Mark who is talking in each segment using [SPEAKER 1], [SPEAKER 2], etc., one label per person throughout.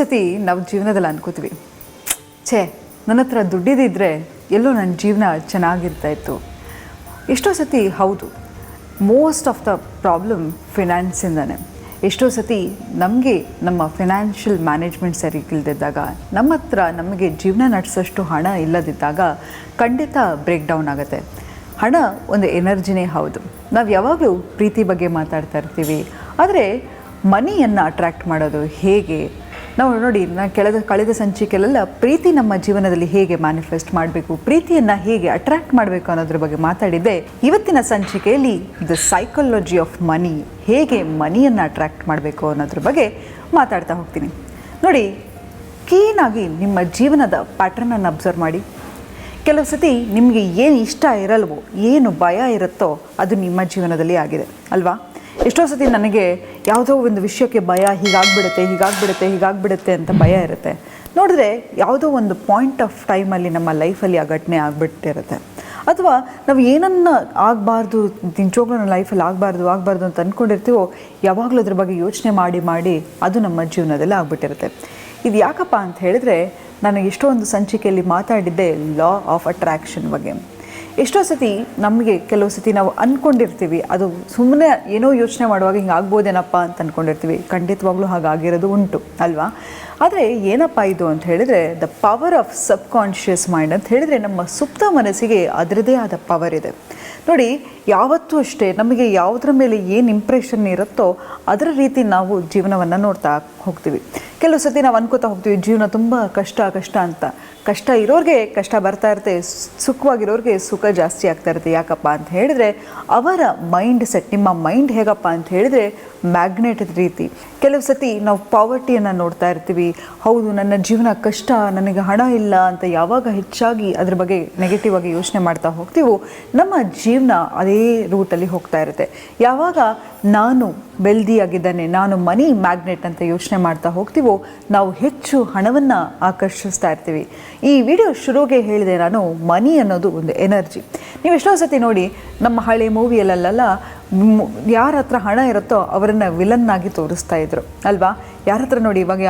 [SPEAKER 1] ಸತಿ ನಾವು ಜೀವನದಲ್ಲಿ ಅನ್ಕೋತೀವಿ, ಛೇ, ನನ್ನ ಹತ್ರ ದುಡ್ಡಿದ್ದಿದ್ರೆ ಎಲ್ಲೋ ನನ್ನ ಜೀವನ ಚೆನ್ನಾಗಿರ್ತಾ ಇತ್ತು. ಎಷ್ಟೋ ಸತಿ ಹೌದು ಮೋಸ್ಟ್ ಆಫ್ ದ ಪ್ರಾಬ್ಲಮ್ ಫಿನಾನ್ಸಿಂದನೇ ಎಷ್ಟೋ ಸತಿ ನಮಗೆ ನಮ್ಮ ಫಿನಾನ್ಷಿಯಲ್ ಮ್ಯಾನೇಜ್ಮೆಂಟ್ ಸರಿ ಇಲ್ಲದಿದ್ದಾಗ ನಮ್ಮ ಹತ್ರ ನಮಗೆ ಜೀವನ ನಡೆಸೋಷ್ಟು ಹಣ ಇಲ್ಲದಿದ್ದಾಗ ಖಂಡಿತ ಬ್ರೇಕ್ ಡೌನ್ ಆಗುತ್ತೆ. ಹಣ ಒಂದು ಎನರ್ಜಿನೇ ಹೌದು. ನಾವು ಯಾವಾಗಲೂ ಪ್ರೀತಿ ಬಗ್ಗೆ ಮಾತಾಡ್ತಾ ಇರ್ತೀವಿ, ಆದರೆ ಮನಿಯನ್ನು ಅಟ್ರ್ಯಾಕ್ಟ್ ಮಾಡೋದು ಹೇಗೆ? ನಾವು ನೋಡಿ ನಾನು ಕೆಳದ ಕಳೆದ ಸಂಚಿಕೆಯಲ್ಲೆಲ್ಲ ಪ್ರೀತಿ ನಮ್ಮ ಜೀವನದಲ್ಲಿ ಹೇಗೆ ಮ್ಯಾನಿಫೆಸ್ಟ್ ಮಾಡಬೇಕು, ಪ್ರೀತಿಯನ್ನು ಹೇಗೆ ಅಟ್ರ್ಯಾಕ್ಟ್ ಮಾಡಬೇಕು ಅನ್ನೋದ್ರ ಬಗ್ಗೆ ಮಾತಾಡಿದ್ದೆ. ಇವತ್ತಿನ ಸಂಚಿಕೆಯಲ್ಲಿ ದ ಸೈಕಾಲಜಿ ಆಫ್ ಮನಿ ಹೇಗೆ ಮನಿಯನ್ನು ಅಟ್ರ್ಯಾಕ್ಟ್ ಮಾಡಬೇಕು ಅನ್ನೋದ್ರ ಬಗ್ಗೆ ಮಾತಾಡ್ತಾ ಹೋಗ್ತೀನಿ. ನೋಡಿ ಕ್ಲೀನಾಗಿ ನಿಮ್ಮ ಜೀವನದ ಪ್ಯಾಟ್ರನನ್ನು ಅಬ್ಸರ್ವ್ ಮಾಡಿ. ಕೆಲವು ಸತಿ ನಿಮಗೆ ಏನು ಇಷ್ಟ ಇರಲ್ವೋ, ಏನು ಭಯ ಇರುತ್ತೋ, ಅದು ನಿಮ್ಮ ಜೀವನದಲ್ಲಿ ಆಗಿದೆ, ಅಲ್ವಾ? ಎಷ್ಟೋ ಸತಿ ನನಗೆ ಯಾವುದೋ ಒಂದು ವಿಷಯಕ್ಕೆ ಭಯ ಹೀಗಾಗ್ಬಿಡುತ್ತೆ ಹೀಗಾಗ್ಬಿಡುತ್ತೆ ಹೀಗಾಗ್ಬಿಡುತ್ತೆ ಅಂತ ಭಯ ಇರುತ್ತೆ. ನೋಡಿದ್ರೆ ಯಾವುದೋ ಒಂದು ಪಾಯಿಂಟ್ ಆಫ್ ಟೈಮಲ್ಲಿ ನಮ್ಮ ಲೈಫಲ್ಲಿ ಆ ಘಟನೆ ಆಗಿಬಿಟ್ಟಿರುತ್ತೆ. ಅಥವಾ ನಾವು ಏನನ್ನ ಆಗಬಾರ್ದು, ನಿಜವಾಗ್ಲೂ ನಮ್ಮ ಲೈಫಲ್ಲಿ ಆಗಬಾರ್ದು ಆಗಬಾರ್ದು ಅಂತ ಅಂದ್ಕೊಂಡಿರ್ತೀವೋ ಯಾವಾಗಲೂ ಅದ್ರ ಬಗ್ಗೆ ಯೋಚನೆ ಮಾಡಿ ಮಾಡಿ ಅದು ನಮ್ಮ ಜೀವನದಲ್ಲಿ ಆಗ್ಬಿಟ್ಟಿರುತ್ತೆ. ಇದು ಯಾಕಪ್ಪ ಅಂತ ಹೇಳಿದ್ರೆ, ನಾನು ಇಷ್ಟೊಂದು ಸಂಚಿಕೆಯಲ್ಲಿ ಮಾತಾಡಿದ್ದೆ ಲಾ ಆಫ್ ಅಟ್ರಾಕ್ಷನ್ ಬಗ್ಗೆ. ಎಷ್ಟೋ ಸತಿ ನಮಗೆ ಕೆಲವು ಸತಿ ನಾವು ಅಂದ್ಕೊಂಡಿರ್ತೀವಿ ಅದು ಸುಮ್ಮನೆ ಏನೋ ಯೋಚನೆ ಮಾಡುವಾಗ ಹಿಂಗೆ ಆಗ್ಬೋದೇನಪ್ಪ ಅಂತ ಅಂದ್ಕೊಂಡಿರ್ತೀವಿ ಖಂಡಿತವಾಗ್ಲೂ ಹಾಗಾಗಿರೋದು ಉಂಟು, ಅಲ್ವಾ? ಆದರೆ ಏನಪ್ಪ ಇದು ಅಂತ ಹೇಳಿದರೆ the power of subconscious mind ಅಂತ ಹೇಳಿದರೆ ನಮ್ಮ ಸುಪ್ತ ಮನಸ್ಸಿಗೆ ಅದರದೇ ಆದ ಪವರ್ ಇದೆ. ನೋಡಿ, ಯಾವತ್ತೂ ಅಷ್ಟೇ ನಮಗೆ ಯಾವುದ್ರ ಮೇಲೆ ಏನು ಇಂಪ್ರೆಷನ್ ಇರುತ್ತೋ ಅದರ ರೀತಿ ನಾವು ಜೀವನವನ್ನು ನೋಡ್ತಾ ಹೋಗ್ತೀವಿ. ಕೆಲವು ಸತಿ ನಾವು ಅನ್ಕೋತಾ ಹೋಗ್ತೀವಿ, ಜೀವನ ತುಂಬ ಕಷ್ಟ ಕಷ್ಟ ಅಂತ. ಕಷ್ಟ ಇರೋರಿಗೆ ಕಷ್ಟ ಬರ್ತಾ ಇರುತ್ತೆ, ಸುಖವಾಗಿರೋರಿಗೆ ಸುಖ ಜಾಸ್ತಿ ಆಗ್ತಾ ಇರುತ್ತೆ. ಯಾಕಪ್ಪ ಅಂತ ಹೇಳಿದ್ರೆ, ಅವರ ಮೈಂಡ್ ಸೆಟ್ ನಿಮ್ಮ ಮೈಂಡ್ ಹೇಗಪ್ಪ ಅಂತ ಹೇಳಿದ್ರೆ ಮ್ಯಾಗ್ನೆಟ್ ರೀತಿ. ಕೆಲವು ಸತಿ ನಾವು ಪಾವರ್ಟಿಯನ್ನು ನೋಡ್ತಾ ಇರ್ತೀವಿ, ಹೌದು, ನನ್ನ ಜೀವನ ಕಷ್ಟ, ನನಗೆ ಹಣ ಇಲ್ಲ ಅಂತ ಯಾವಾಗ ಹೆಚ್ಚಾಗಿ ಅದ್ರ ಬಗ್ಗೆ ನೆಗೆಟಿವ್ ಆಗಿ ಯೋಚನೆ ಮಾಡ್ತಾ ಹೋಗ್ತೀವೋ, ನಮ್ಮ ಜೀವನ ಅದೇ ರೂಟಲ್ಲಿ ಹೋಗ್ತಾ ಇರುತ್ತೆ. ಯಾವಾಗ ನಾನು ವೆಲ್ದಿಯಾಗಿದ್ದಾನೆ ನಾನು ಮನಿ ಮ್ಯಾಗ್ನೆಟ್ ಅಂತ ಯೋಚನೆ ಮಾಡ್ತಾ ಹೋಗ್ತೀವೋ, ನಾವು ಹೆಚ್ಚು ಹಣವನ್ನು ಆಕರ್ಷಿಸ್ತಾ ಇರ್ತೀವಿ. ಈ ವಿಡಿಯೋ ಶುರುಗೆ ಹೇಳಿದೆ ನಾನು ಮನಿ ಅನ್ನೋದು ಒಂದು ಎನರ್ಜಿ. ನೀವು ಎಷ್ಟೋ ಸತಿ ನೋಡಿ, ನಮ್ಮ ಹಳೆ ಮೂವಿಯಲ್ಲೆಲ್ಲ ಯಾರ ಹತ್ರ ಹಣ ಇರುತ್ತೋ ಅವರನ್ನು ವಿಲನ್ನಾಗಿ ತೋರಿಸ್ತಾ ಇದ್ರು, ಅಲ್ವಾ? ಯಾರ ಹತ್ರ ನೋಡಿ, ಇವಾಗ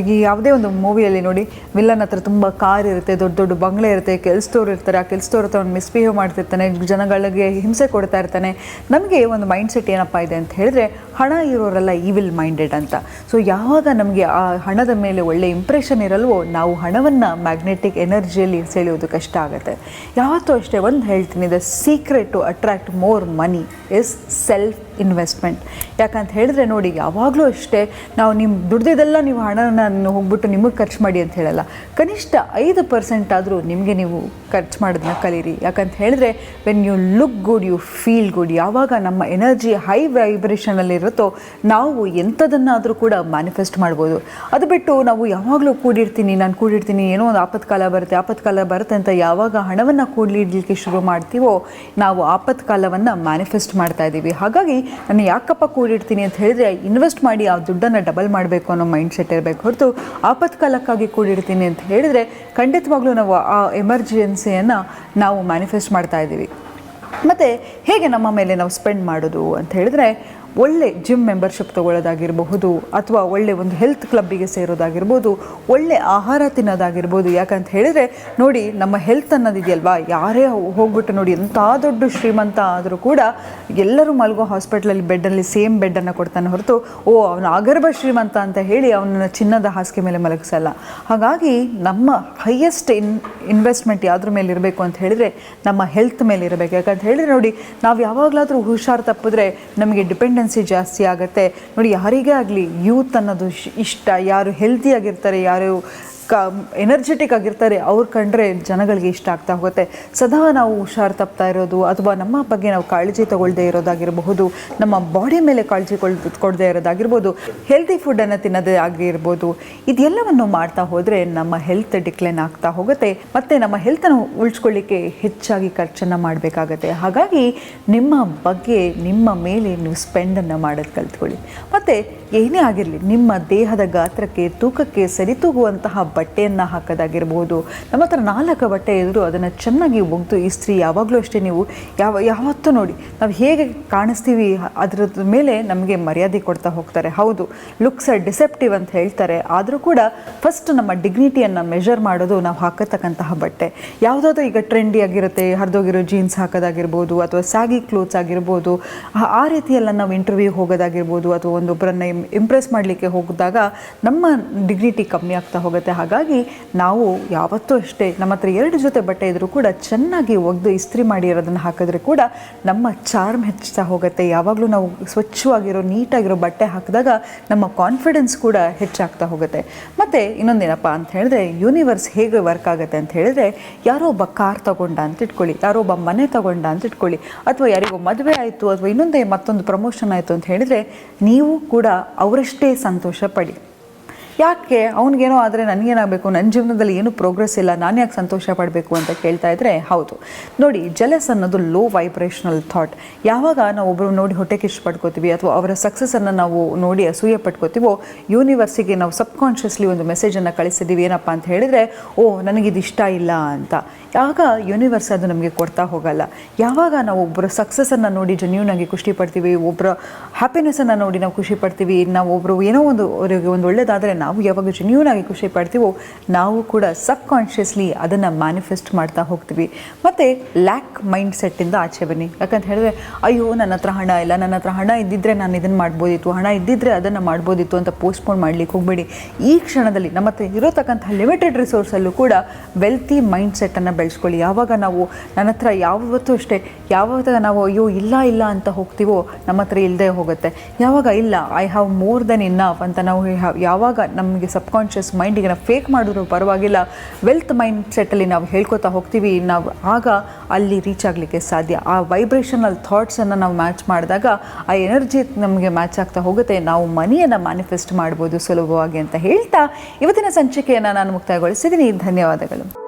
[SPEAKER 1] ಈಗ ಯಾವುದೇ ಒಂದು ಮೂವಿಯಲ್ಲಿ ನೋಡಿ ವಿಲನ್ ಹತ್ರ ತುಂಬ ಕಾರ್ ಇರುತ್ತೆ, ದೊಡ್ಡ ದೊಡ್ಡ ಬಂಗ್ಲೆ ಇರುತ್ತೆ, ಕೆಲಸದವ್ರು ಇರ್ತಾರೆ, ಆ ಕೆಲಸದವ್ರ ಹತ್ರ ಅವ್ನು ಮಿಸ್ಬಿಹೇವ್ ಮಾಡ್ತಿರ್ತಾನೆ, ಜನಗಳಿಗೆ ಹಿಂಸೆ ಕೊಡ್ತಾ ಇರ್ತಾನೆ. ನಮಗೆ ಒಂದು ಮೈಂಡ್ ಸೆಟ್ ಏನಪ್ಪ ಇದೆ ಅಂತ ಹೇಳಿದ್ರೆ ಹಣ ಇರೋರೆಲ್ಲ ಈವಿಲ್ ಮೈಂಡೆಡ್ ಅಂತ. ಸೊ ಯಾವಾಗ ನಮಗೆ ಆ ಹಣದ ಮೇಲೆ ಒಳ್ಳೆ ಇಂಪ್ರೆಷನ್ ಇರಲ್ವೋ, ನಾವು ಹಣವನ್ನು ಮ್ಯಾಗ್ನೆಟಿಕ್ ಎನರ್ಜಿಯಲ್ಲಿ ಸೆಳೆಯೋದು ಕಷ್ಟ ಆಗುತ್ತೆ. ಯಾವತ್ತೂ ಅಷ್ಟೇ ಒಂದು ಹೇಳ್ತೀನಿ the secret to attract more money is self investment. ಯಾಕಂತ ಹೇಳಿದ್ರೆ ನೋಡಿ, ಯಾವಾಗಲೂ ಅಷ್ಟೇ ನಾವು ನಿಮ್ಮ ದುಡ್ದಿದ್ದೆಲ್ಲ ನೀವು ಹಣನ ಹೋಗ್ಬಿಟ್ಟು ನಿಮಗೆ ಖರ್ಚು ಮಾಡಿ ಅಂತ ಹೇಳಲ್ಲ. ಕನಿಷ್ಠ ಐದು ಪರ್ಸೆಂಟ್ ಆದರೂ ನಿಮಗೆ ನೀವು ಖರ್ಚು ಮಾಡೋದನ್ನ ಕಲೀರಿ. ಯಾಕಂತ ಹೇಳಿದ್ರೆ when you look good you feel good ಯಾವಾಗ ನಮ್ಮ ಎನರ್ಜಿ ಹೈ ವೈಬ್ರೇಷನಲ್ಲಿರುತ್ತೋ ನಾವು ಎಂಥದನ್ನಾದರೂ ಕೂಡ ಮ್ಯಾನಿಫೆಸ್ಟ್ ಮಾಡ್ಬೋದು. ಅದು ಬಿಟ್ಟು ನಾವು ಯಾವಾಗಲೂ ಕೂಡಿರ್ತೀನಿ, ನಾನು ಕೂಡಿರ್ತೀನಿ, ಏನೋ ಒಂದು ಆಪತ್ಕಾಲ ಬರುತ್ತೆ ಆಪತ್ಕಾಲ ಬರುತ್ತೆ ಅಂತ ಯಾವಾಗ ಹಣವನ್ನು ಕೂಡಲಿಡಲಿಕ್ಕೆ ಶುರು ಮಾಡ್ತೀವೋ, ನಾವು ಆಪತ್ಕಾಲವನ್ನು ಮ್ಯಾನಿಫೆಸ್ಟ್ ಮಾಡ್ತಾ ಇದ್ದೀವಿ ಹಾಗಾಗಿ ನಾನು ಯಾಕಪ್ಪ ಕೂಡಿಡ್ತೀನಿ ಅಂತ ಹೇಳಿದ್ರೆ, ಇನ್ವೆಸ್ಟ್ ಮಾಡಿ, ಆ ದುಡ್ಡನ್ನು ಡಬಲ್ ಮಾಡಬೇಕು ಅನ್ನೋ ಮೈಂಡ್ ಸೆಟ್ ಇರಬೇಕು. ಹೊರತು ಆಪತ್ಕಾಲಕ್ಕಾಗಿ ಕೂಡಿಡ್ತೀನಿ ಅಂತ ಹೇಳಿದ್ರೆ, ಖಂಡಿತವಾಗ್ಲೂ ನಾವು ಆ ಎಮರ್ಜೆನ್ಸಿಯನ್ನು ನಾವು ಮ್ಯಾನಿಫೆಸ್ಟ್ ಮಾಡ್ತಾ ಇದ್ದೀವಿ. ಮತ್ತು ಹೇಗೆ ನಮ್ಮ ಮೇಲೆ ನಾವು ಸ್ಪೆಂಡ್ ಮಾಡೋದು? ಅಂತ ಹೇಳಿದ್ರೆ ಒಳ್ಳೆ ಜಿಮ್ ಮೆಂಬರ್ಶಿಪ್ ತೊಗೊಳ್ಳೋದಾಗಿರಬಹುದು ಅಥವಾ ಒಳ್ಳೆ ಒಂದು ಹೆಲ್ತ್ ಕ್ಲಬ್ಬಿಗೆ ಸೇರೋದಾಗಿರ್ಬೋದು, ಒಳ್ಳೆ ಆಹಾರ ತಿನ್ನೋದಾಗಿರ್ಬೋದು. ಯಾಕಂತ ಹೇಳಿದರೆ, ನೋಡಿ, ನಮ್ಮ ಹೆಲ್ತ್ ಅನ್ನೋದಿದೆಯಲ್ವಾ ಯಾರೇ ಹೋಗ್ಬಿಟ್ಟು ನೋಡಿ ಎಂಥ ದೊಡ್ಡ ಶ್ರೀಮಂತ ಆದರೂ ಕೂಡ ಎಲ್ಲರೂ ಮಲಗೋ ಹಾಸ್ಪಿಟ್ಲಲ್ಲಿ ಬೆಡ್ಡಲ್ಲಿ ಸೇಮ್ ಬೆಡ್ಡನ್ನು ಕೊಡ್ತಾನೆ ಹೊರತು, ಓ, ಅವನು ಅಗರ್ಭ ಶ್ರೀಮಂತ ಅಂತ ಹೇಳಿ ಅವನನ್ನು ಚಿನ್ನದ ಹಾಸಿಗೆ ಮೇಲೆ ಮಲಗಿಸಲ್ಲ. ಹಾಗಾಗಿ ನಮ್ಮ ಹೈಯೆಸ್ಟ್ ಇನ್ ಇನ್ವೆಸ್ಟ್ಮೆಂಟ್ ಯಾವುದ್ರ ಮೇಲೆ ಇರಬೇಕು ಅಂತ ಹೇಳಿದರೆ ನಮ್ಮ ಹೆಲ್ತ್ ಮೇಲೆ ಇರಬೇಕು. ಯಾಕಂತ ಹೇಳಿದ್ರೆ ನೋಡಿ, ನಾವು ಯಾವಾಗಲಾದರೂ ಹುಷಾರು ತಪ್ಪಿದ್ರೆ ನಮಗೆ ಡಿಪೆಂಡೆನ್ಸಿ ಜಾಸ್ತಿ ಆಗುತ್ತೆ. ನೋಡಿ, ಯಾರಿಗೇ ಆಗಲಿ ಯೂತ್ ಅನ್ನೋದು ಇಷ್ಟ. ಯಾರು ಹೆಲ್ತಿಯಾಗಿರ್ತಾರೆ ಯಾರು ಕ ಎನರ್ಜೆಟಿಕ್ ಆಗಿರ್ತಾರೆ, ಅವ್ರು ಕಂಡ್ರೆ ಜನಗಳಿಗೆ ಇಷ್ಟ ಆಗ್ತಾ ಹೋಗುತ್ತೆ. ಸದಾ ನಾವು ಹುಷಾರು ತಪ್ತಾ ಇರೋದು ಅಥವಾ ನಮ್ಮ ಬಗ್ಗೆ ನಾವು ಕಾಳಜಿ ತಗೊಳ್ಳದೆ ಇರೋದಾಗಿರಬಹುದು, ನಮ್ಮ ಬಾಡಿ ಮೇಲೆ ಕಾಳಜಿ ಕೊಳ್, ಕೊಡದೇ ಇರೋದಾಗಿರ್ಬೋದು ಹೆಲ್ತಿ ಫುಡ್ಡನ್ನು ತಿನ್ನೋದೇ ಆಗಿರ್ಬೋದು, ಇದೆಲ್ಲವನ್ನು ಮಾಡ್ತಾ ಹೋದರೆ ನಮ್ಮ ಹೆಲ್ತ್ ಡಿಕ್ಲೈನ್ ಆಗ್ತಾ ಹೋಗುತ್ತೆ. ಮತ್ತು ನಮ್ಮ ಹೆಲ್ತನ್ನು ಉಳಿಸ್ಕೊಳ್ಳಿಕ್ಕೆ ಹೆಚ್ಚಾಗಿ ಖರ್ಚನ್ನು ಮಾಡಬೇಕಾಗತ್ತೆ. ಹಾಗಾಗಿ ನಿಮ್ಮ ಬಗ್ಗೆ, ನಿಮ್ಮ ಮೇಲೆ ನೀವು ಸ್ಪೆಂಡನ್ನು ಮಾಡೋದು ಕಲ್ತ್ಕೊಳ್ಳಿ. ಮತ್ತು ಏನೇ ಆಗಿರಲಿ, ನಿಮ್ಮ ದೇಹದ ಗಾತ್ರಕ್ಕೆ, ತೂಕಕ್ಕೆ ಸರಿತೂಗುವಂತಹ ಬಟ್ಟೆಯನ್ನು ಹಾಕೋದಾಗಿರ್ಬೋದು, ನಮ್ಮ ಹತ್ರ ನಾಲ್ಕು ಬಟ್ಟೆ ಇದ್ದರೂ ಅದನ್ನು ಚೆನ್ನಾಗಿ ಒಗೆದು ಇಸ್ತ್ರಿ ಯಾವಾಗಲೂ ಅಷ್ಟೇ ನೀವು ಯಾವ, ಯಾವತ್ತೂ ನೋಡಿ, ನಾವು ಹೇಗೆ ಕಾಣಿಸ್ತೀವಿ ಅದರದ ಮೇಲೆ ನಮಗೆ ಮರ್ಯಾದೆ ಕೊಡ್ತಾ ಹೋಗ್ತಾರೆ. ಹೌದು, ಲುಕ್ಸ್ ಆರ್ ಡಿಸೆಪ್ಟಿವ್ ಅಂತ ಹೇಳ್ತಾರೆ. ಆದರೂ ಕೂಡ ಫಸ್ಟ್ ನಮ್ಮ ಡಿಗ್ನಿಟಿಯನ್ನು ಮೆಷರ್ ಮಾಡೋದು ನಾವು ಹಾಕತಕ್ಕಂತಹ ಬಟ್ಟೆ. ಯಾವುದಾದ್ರೂ ಈಗ ಟ್ರೆಂಡಿ ಆಗಿರುತ್ತೆ, ಹರಿದೋಗಿರೋ ಜೀನ್ಸ್ ಹಾಕೋದಾಗಿರ್ಬೋದು ಅಥವಾ ಸ್ಯಾಗಿ ಕ್ಲೋತ್ಸ್ ಆಗಿರ್ಬೋದು, ಆ- ಆ ರೀತಿಯೆಲ್ಲ ನಾವು ಇಂಟರ್ವ್ಯೂ ಹೋಗೋದಾಗಿರ್ಬೋದು ಅಥವಾ ಒಂದೊಬ್ಬರನ್ನ ಇಂಪ್ರೆಸ್ ಮಾಡಲಿಕ್ಕೆ ಹೋಗಿದಾಗ ನಮ್ಮ ಡಿಗ್ನಿಟಿ ಕಮ್ಮಿ ಆಗ್ತಾ ಹೋಗುತ್ತೆ. ಹಾಗಾಗಿ ನಾವು ಯಾವತ್ತೂ ಅಷ್ಟೇ ನಮ್ಮ ಹತ್ರ ಎರಡು ಜೊತೆ ಬಟ್ಟೆ ಇದ್ರೂ ಕೂಡ ಚೆನ್ನಾಗಿ ಒಗೆದು ಇಸ್ತ್ರಿ ಮಾಡಿರೋದನ್ನು ಹಾಕಿದ್ರೆ ಕೂಡ ನಮ್ಮ ಚಾರ್ಮ್ ಹೆಚ್ಚುತ್ತಾ ಹೋಗುತ್ತೆ. ಯಾವಾಗಲೂ ನಾವು ಸ್ವಚ್ಛವಾಗಿರೋ, ನೀಟಾಗಿರೋ ಬಟ್ಟೆ ಹಾಕಿದಾಗ ನಮ್ಮ ಕಾನ್ಫಿಡೆನ್ಸ್ ಕೂಡ ಹೆಚ್ಚಾಗ್ತಾ ಹೋಗುತ್ತೆ. ಮತ್ತು ಇನ್ನೊಂದೇನಪ್ಪ ಅಂತ ಹೇಳಿದ್ರೆ ಯೂನಿವರ್ಸ್ ಹೇಗೆ ವರ್ಕ್ ಆಗುತ್ತೆ ಅಂತ ಹೇಳಿದ್ರೆ, ಯಾರೋ ಒಬ್ಬ ಕಾರ್ ತಗೊಂಡ ಅಂತ ಇಟ್ಕೊಳ್ಳಿ, ಯಾರೋ ಒಬ್ಬ ಮನೆ ತಗೊಂಡ ಅಂತ ಇಟ್ಕೊಳ್ಳಿ, ಅಥವಾ ಯಾರಿಗೋ ಮದುವೆ ಆಯಿತು, ಅಥವಾ ಇನ್ನೊಂದೇ ಮತ್ತೊಂದು ಪ್ರಮೋಷನ್ ಆಯಿತು ಅಂತ ಹೇಳಿದರೆ, ನೀವು ಕೂಡ ಅವರಷ್ಟೇ ಸಂತೋಷ ಪಡಿ. ಯಾಕೆ? ಅವ್ನಿಗೇನೋ ಆದರೆ ನನಗೇನಾಗಬೇಕು? ನನ್ನ ಜೀವನದಲ್ಲಿ ಏನು ಪ್ರೋಗ್ರೆಸ್ ಇಲ್ಲ, ನಾನು ಯಾಕೆ ಸಂತೋಷ ಪಡಬೇಕು ಅಂತ ಕೇಳ್ತಾ ಇದ್ದರೆ ಹೌದು. ನೋಡಿ ಜಲಸ್ ಅನ್ನೋದು ಲೋ ವೈಬ್ರೇಷನಲ್ ಥಾಟ್ ಯಾವಾಗ ನಾವು ಒಬ್ಬರು ನೋಡಿ ಹೊಟ್ಟೆ ಕಿಶ್ ಪಡ್ಕೋತೀವಿ ಅಥವಾ ಅವರ ಸಕ್ಸಸ್ಸನ್ನು ನಾವು ನೋಡಿ ಅಸೂಯೆ ಪಡ್ಕೋತೀವೋ ಯೂನಿವರ್ಸಿಗೆ ನಾವು ಸಬ್ಕಾನ್ಷಿಯಸ್ಲಿ ಒಂದು ಮೆಸೇಜನ್ನು ಕಳಿಸಿದ್ದೀವಿ ಏನಪ್ಪ ಅಂತ ಹೇಳಿದರೆ ಓ ನನಗಿದು ಇಷ್ಟ ಇಲ್ಲ ಅಂತ. ಆಗ ಯೂನಿವರ್ಸ್ ಅದು ನಮಗೆ ಕೊಡ್ತಾ ಹೋಗಲ್ಲ. ಯಾವಾಗ ನಾವು ಒಬ್ಬರ ಸಕ್ಸಸ್ಸನ್ನು ನೋಡಿ ಜನ್ಯೂನಾಗಿ ಖುಷಿ ಪಡ್ತೀವಿ ಒಬ್ಬರ ಹ್ಯಾಪಿನೆಸ್ಸನ್ನು ನೋಡಿ ನಾವು ಖುಷಿ ಪಡ್ತೀವಿ, ನಾವು ಒಬ್ಬರು ಏನೋ ಒಂದು, ಅವರಿಗೆ ಒಂದು ಒಳ್ಳೇದಾದರೆ ನಾವು ಯಾವಾಗ ಜೆನ್ಯೂನ್ ಆಗಿ ಖುಷಿ ಪಡ್ತೀವೋ, ನಾವು ಕೂಡ ಸಬ್ ಕಾನ್ಷಿಯಸ್ಲಿ ಅದನ್ನು ಮ್ಯಾನಿಫೆಸ್ಟ್ ಮಾಡ್ತಾ ಹೋಗ್ತೀವಿ. ಮತ್ತು ಲ್ಯಾಕ್ ಮೈಂಡ್ ಸೆಟ್ಟಿಂದ ಆಚೆ ಬನ್ನಿ. ಯಾಕಂತ ಹೇಳಿದ್ರೆ, ಅಯ್ಯೋ, ನನ್ನ ಹತ್ರ ಹಣ ಇಲ್ಲ, ನನ್ನ ಹತ್ರ ಹಣ ಇದ್ದಿದ್ರೆ ನಾನು ಇದನ್ನು ಮಾಡ್ಬೋದಿತ್ತು, ಹಣ ಇದ್ದಿದ್ರೆ ಅದನ್ನು ಮಾಡ್ಬೋದಿತ್ತು ಅಂತ ಪೋಸ್ಟ್ಪೋನ್ ಮಾಡಲಿಕ್ಕೆ ಹೋಗಬೇಡಿ. ಈ ಕ್ಷಣದಲ್ಲಿ ನಮ್ಮ ಹತ್ರ ಇರೋತಕ್ಕಂತಹ ಲಿಮಿಟೆಡ್ ರಿಸೋರ್ಸಲ್ಲೂ ಕೂಡ ವೆಲ್ತಿ ಮೈಂಡ್ ಸೆಟ್ಟನ್ನು ಬೆಳೆಸ್ಕೊಳ್ಳಿ. ಯಾವಾಗ ನಾವು ನನ್ನ ಹತ್ರ ಯಾವತ್ತೂ ಅಷ್ಟೇ ಯಾವಾಗ ನಾವು ಅಯ್ಯೋ, ಇಲ್ಲ ಇಲ್ಲ ಅಂತ ಹೋಗ್ತೀವೋ, ನಮ್ಮ ಹತ್ರ ಇಲ್ಲದೆ ಹೋಗುತ್ತೆ. ಯಾವಾಗ, ಇಲ್ಲ I have more than enough ಅಂತ ನಾವು ಯಾವಾಗ ನಮಗೆ ಸಬ್ಕಾನ್ಷಿಯಸ್ ಮೈಂಡಿಗೆ ನಾವು ಫೇಕ್ ಮಾಡಿದ್ರು ಪರವಾಗಿಲ್ಲ. ವೆಲ್ತ್ ಮೈಂಡ್ ಸೆಟ್ಟಲ್ಲಿ ನಾವು ಹೇಳ್ಕೊತಾ ಹೋಗ್ತೀವಿ. ನಾವು ಆಗ ಅಲ್ಲಿ ರೀಚ್ ಆಗಲಿಕ್ಕೆ ಸಾಧ್ಯ. ಆ ವೈಬ್ರೇಷನಲ್ ಥಾಟ್ಸನ್ನು ನಾವು ಮ್ಯಾಚ್ ಮಾಡಿದಾಗ ಆ ಎನರ್ಜಿ ನಮಗೆ ಮ್ಯಾಚ್ ಆಗ್ತಾ ಹೋಗುತ್ತೆ. ನಾವು ಮನಿಯನ್ನು ಮ್ಯಾನಿಫೆಸ್ಟ್ ಮಾಡ್ಬೋದು ಸುಲಭವಾಗಿ ಅಂತ ಹೇಳ್ತಾ ಇವತ್ತಿನ ಸಂಚಿಕೆಯನ್ನು ನಾನು ಮುಕ್ತಾಯಗೊಳಿಸಿದ್ದೀನಿ. ಧನ್ಯವಾದಗಳು.